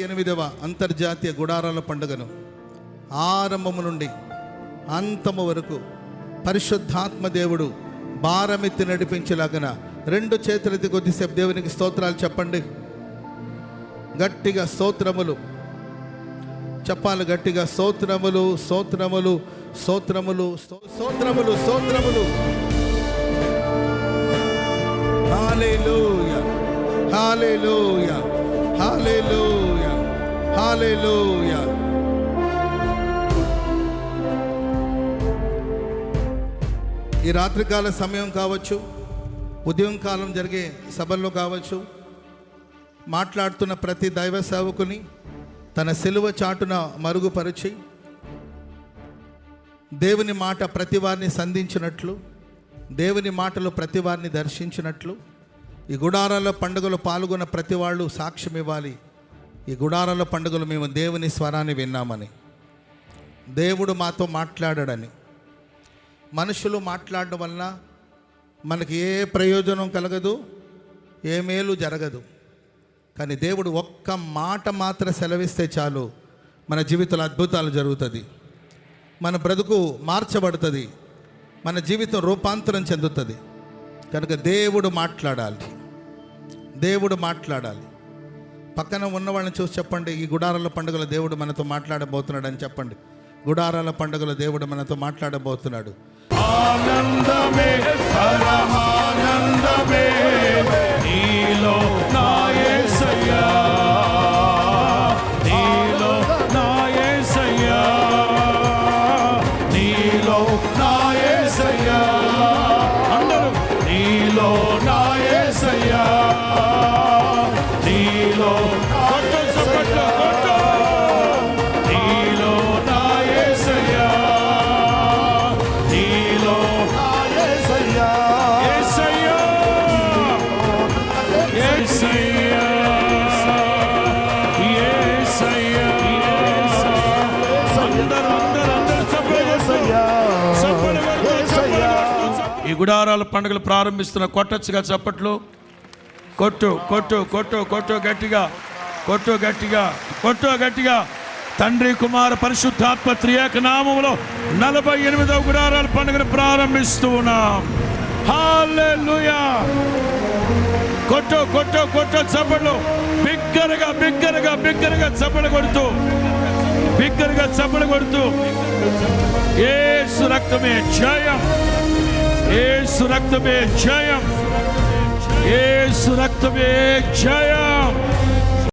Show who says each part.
Speaker 1: ఎనిమిదవ అంతర్జాతీయ గుడారాల పండుగను ఆరంభము నుండి అంతము వరకు పరిశుద్ధాత్మ దేవుడు భారమెత్తి నడిపించేలాగన రెండు చేతులెత్తి కొద్దిసేపు దేవునికి స్తోత్రాలు చెప్పండి. గట్టిగా స్తోత్రములు. చెప్పాలి గట్టిగా స్తోత్రములు స్తోత్రములు స్తోత్రములు స్తోత్రములు స్తోత్రములు. హల్లెలూయా. హల్లెలూయా. హల్లెలూయా. హల్లెలూయా ఈ రాత్రికాల సమయం కావచ్చు ఉదయం కాలం జరిగే సభల్లో కావచ్చు మాట్లాడుతున్న ప్రతి దైవ సేవకుని తన సెలువ చాటున మరుగుపరిచి దేవుని మాట ప్రతి వారిని సంధించినట్లు దేవుని మాటలు ప్రతి వారిని దర్శించినట్లు ఈ గుడారాల పండుగలు పాల్గొన్న ప్రతి వాళ్ళు సాక్ష్యం ఇవ్వాలి ఈ గుడారాల పండుగలు మేము దేవుని స్వరాన్ని విన్నామని. దేవుడు మాతో మాట్లాడాడని. మనుషులు మాట్లాడడం వల్ల మనకి ఏ ప్రయోజనం కలగదు ఏ మేలు జరగదు. కానీ దేవుడు ఒక్క మాట మాత్రం సెలవిస్తే చాలు మన జీవితంలో అద్భుతాలు జరుగుతుంది. మన బ్రతుకు మార్చబడుతుంది మన జీవితం రూపాంతరం చెందుతుంది. కనుక దేవుడు మాట్లాడాలి. దేవుడు మాట్లాడాలి. పక్కన ఉన్న వాళ్ళని చూసి చెప్పండి ఈ గుడారాల పండుగల దేవుడు మనతో మాట్లాడబోతున్నాడు అని చెప్పండి. గుడారాల పండుగల దేవుడు మనతో మాట్లాడబోతున్నాడు.
Speaker 2: ఆనందమే పరమానందమే నీలో నా యేసయ్యా నీలో నా యేసయ్యా నీలో నా యేసయ్యా అందరూ నీలో నా యేసయ్యా నీలో కొట్టు చప్పట్లు కొట్టు నీలో నా యేసయ్యా నీలో యేసయ్యా యేసయ్యా యేసయ్యా అందరూ అందరూ అందరూ చప్పట్లు కొట్టు. చప్పట్లు కొట్టు, చప్పట్లు కొట్టు. ఈ గుడారాల పండుగలు ప్రారంభిస్తున్న కొట్టచ్చుగా చప్పట్లు. కొట్టు కొట్టు కొట్టు కొట్టు గట్టిగా కొట్టు గట్టిగా కొట్టు గట్టిగా. తండ్రి కుమార పరిశుద్ధాత్మ త్రియేక నామములో నలభై ఎనిమిదవ గుడారాల పండుగను ప్రారంభిస్తూ ఉన్నాం. కొట్టు కొట్టు కొట్టు చప్పట్లు. బిగ్గరగా బిగ్గరగా బిగ్గరగా చప్పలు కొడుతూ బిగ్గరగా చప్పలు కొడుతూ. ఏసు రక్తమే జయం. ఏసు రక్తమే జయం. ఏసు రక్తమే జయం